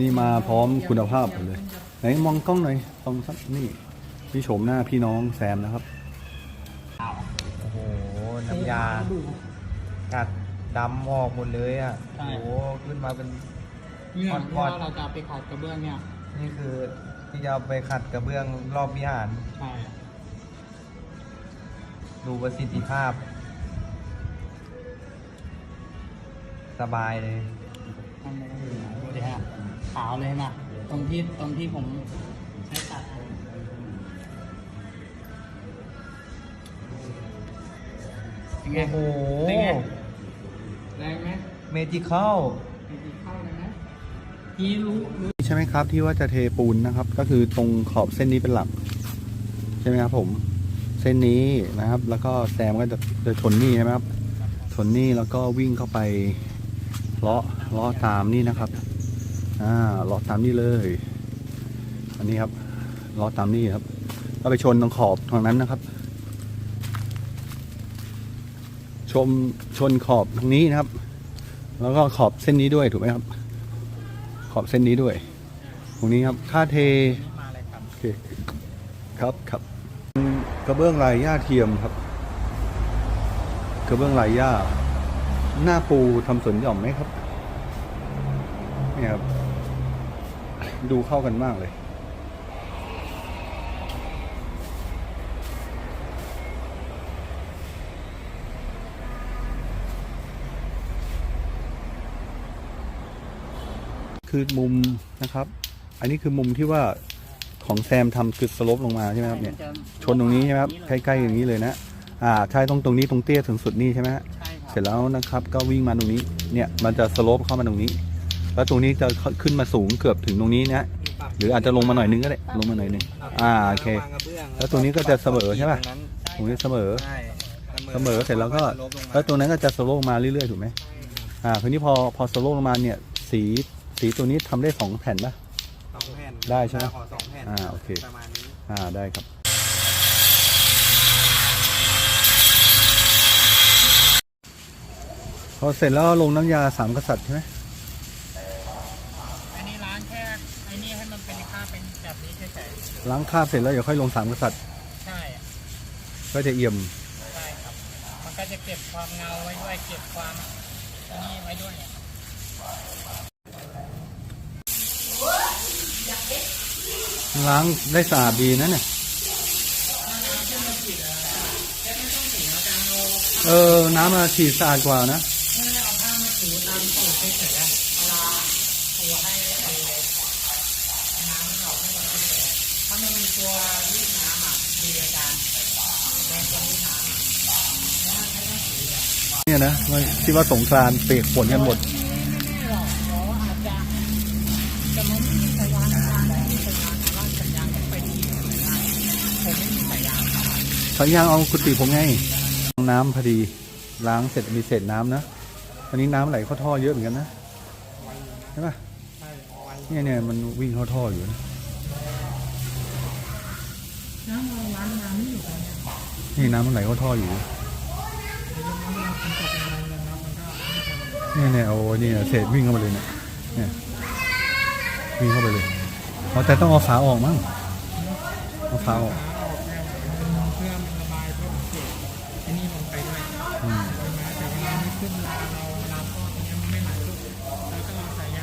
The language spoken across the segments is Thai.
นี่มาพร้อมคุณภาพหมดเลย ไหนมองกล้องหน่อยตรงสักนี่พี่โฉมหน้าพี่น้องแซมนะครับ โอ้โห น้ำยากัดดำออกหมดเลยอะ ใช่ โอ้โห ขึ้นมาเป็น เนี่ยก่อนเพราะว่าเราจะเอาไปขัดกระเบื้องเนี่ย นี่คือที่จะเอาไปขัดกระเบื้องรอบวิหาร ใช่ ดูประสิทธิภาพ สบายเลย ทำอะไรก็อยู่ดูดิฮะขาวเลยนะตรงที่ตรงที่ผมใช้ตัดอะเป็นไงโอ้โห เป็นไงแรงไหมเมจิเข้ามีกี่เข้าเลยนะพี่รู้รู้ ใช่ไหมครับที่ว่าจะเทปูนนะครับ ก็คือตรงขอบเส้นนี้เป็นหลัก ใช่ไหมครับผม เส้นนี้นะครับ แล้วก็แซมก็จะจะชนนี่ใช่ไหมครับชนนี่แล้วก็วิ่งเข้าไปเลาะเลาะตามนี่นะครับอ่าเลาะตามนี่เลย อันนี้ครับเลาะตามนี่ครับก็ไปชนตรงขอบทางนั้นนะครับ ชมชนขอบทางนี้นะครับ แล้วก็ขอบเส้นนี้ด้วยถูกไหมครับ ขอบเส้นนี้ด้วย ตรงนี้ครับค่าเทโอเคครับครับกระเบื้องลายหญ้าเทียมครับกระเบื้องลายหญ้า หน้าปูทำสวนหย่อมไหมครับเนี่ยครับ ดูเข้ากันมากเลย คือมุมนะครับ อันนี้คือมุมที่ว่าของแซมทำคือสโลปลงมาใช่ไหมครับเนี่ย ชนตรงนี้ใช่ไหมครับใกล้ๆอย่างนี้เลยนะ อ่าใช่ตรงตรงนี้ตรงเตี้ยถึงสุดนี่ใช่ไหมฮะใช่ค เสรัร็จแล้วนะครับก็วิ่งมาตรงนี้เนี่ยมันจะสโลปเข้ามาตรงนี้ แล้วตรงนี้จะขึ้นมาสูงเกือบถึงตรงนี้นะหรืออาจจะลงมาหน่อยนึงก็ได้ลงมาหน่อยนึงอ่าโอเควางกระเบื้องแล้วตรงนี้ก็จะเสมอใช่ปะตรงนั้นตรงนี้เสมอใช่เสมอเสร็จแล้วก็สโลปลงมาแล้วตรงนั้นก็จะสโลปมาเรื่อยๆถูกไหมอ่าทีนี้พอพอสโลปลงมาเนี่ยสีสีตัวนี้ทำได้สองแผ่นปะสองแผ่นได้ใช่ไหมขอสองแผ่นอ่าโอเคประมาณนี้อ่าได้ครับ พอเสร็จแล้วลงน้ำยาสามกษัตริย์ใช่ไหมอันนี้ล้างแค่ไอ้นี่ให้มันเป็นค่าเป็นแบบนี้เฉยล้างคราบเสร็จแล้วเดี๋ยวค่อยลงสามกษัตริย์ๆใช่อะก็จะเอี่ยม ใช่ครับ มันก็จะเก็บความเงาไว้ด้วย เก็บความอันนี้ไว้ด้วยอะล้างได้สะอาดดีนะเนี่ยเออ น้ำมาฉีดสะอาดกว่านะ เนี่ยนะที่ว่าสงกรานเปียกฝนกันหมดไม่ไม่หรอกเดี๋ยวอาจจะแต่มันไม่มีสายยางอาจารย์ไม่มีสายยางนะร่างสายยางต้องไปที่ไหนได้ผมไม่มีสายยางครับสาเอากุฏิผมไงน้ำพอดีล้างเสร็จมีเศษน้ำนะอันนี้น้ำไหลเข้าท่อเยอะเหมือนกันนะใช่ปะใช่เนี่ยเนี่ยมันวิ่งเข้าท่ออยู่นะนี่น้ำมันไหลเข้าท่ออยู่ เนี่ยเนี่ยโอ้นี่เศษวิ่งเข้าไปเลยเนี่ยเนี่ยวิ่งเข้าไปเลยเอาแต่ต้องเอาฝาออกมั้งเอาฝาออกกแค่เพื่อระบายเพื่อมันเก็บไอ้นี่ลงไปด้วยอืมใช่ไหมแต่เวลาไม่ขึ้นเวลาเราล้างท่อตรงนี้มันไม่ไหลลุกแล้วย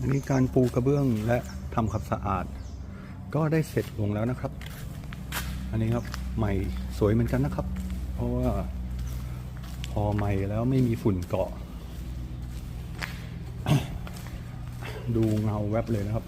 อันนี้การปูกระเบื้องและทำความสะอาด ก็ได้เสร็จลงแล้วนะครับ อันนี้ครับใหม่สวยเหมือนกันนะครับ เพราะว่าพอใหม่แล้วไม่มีฝุ่นเกาะ ดูเงาแวบเลยนะครับ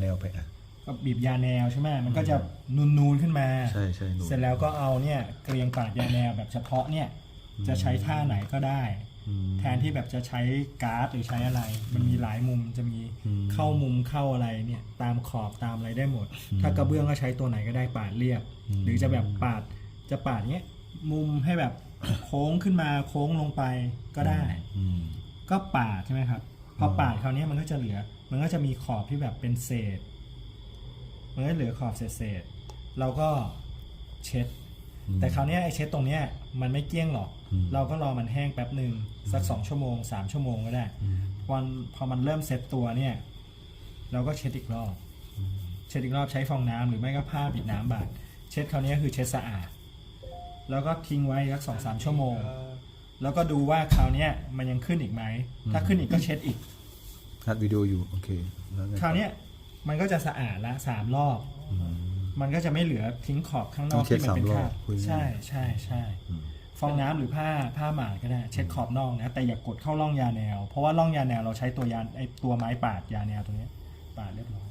แนวไปอะ ก็บีบยาแนวใช่ไหมมันก็จะนูนๆขึ้นมา ใช่ใช่หนูเสร็จแล้วก็เอาเนี่ยเกลียงปาดยาแนวแบบเฉพาะเนี่ย จะใช้ท่าไหนก็ได้ อืม แทนที่แบบจะใช้การ์ดหรือใช้อะไร มันมีหลายมุมจะมีอืมเข้ามุมเข้าอะไรเนี่ยตามขอบตามอะไรได้หมดอืมถ้ากระเบื้องก็ใช้ตัวไหนก็ได้ปาดเรียบอืมหรือจะแบบปาดจะปาดเนี้ยมุมให้แบบ โค้งขึ้นมาโค้งลงไปก็ได้ อืม ก็ปาดใช่ไหมครับ พอปาดคราวนี้มันก็จะเหลือ มันก็จะมีขอบที่แบบเป็นเศษมันก็เหลือขอบเศษๆเราก็เช็ดอืมแต่คราวเนี้ยไอ้เช็ดตรงเนี้ยมันไม่เกลี้ยงหรอกอืมเราก็รอมันแห้งแป๊บหนึ่งสักสองชั่วโมงสามชั่วโมงก็ได้อืมวันพอมันเริ่มเซ็ตตัวเนี่ย เราก็เช็ดอีกรอบ เช็ดอีกรอบใช้ฟองน้ำหรือไม่ก็ผ้าปิดน้ำบาดเช็ดคราวนี้ก็คือเช็ดสะอาด แล้วก็ทิ้งไว้สักสองสามชั่วโมง แล้วก็ดูว่าคราวเนี้ยมันยังขึ้นอีกไหม ถ้าขึ้นอีกก็เช็ดอีก อัดวิดีโออยู่โอเคแล้วไงคราวเนี้ยมันก็จะสะอาดละสามรอบ อืม มันก็จะไม่เหลือทิ้งขอบข้างนต้ออกงเช็ดที่มันเป็นสามรคอบราบคุยง่ายใช่ใช่ใช่อืม ฟองน้ำหรือผ้าผ้าหมาดก็ได้ เช็ดขอบนอกนะ แต่อย่ากดเข้าร่องยาแนว เพราะว่าร่องยาแนวเราใช้ตัวยาไอตัวไม้ปาดยาแนวตรงเนี้ยปาดเรียบร้อย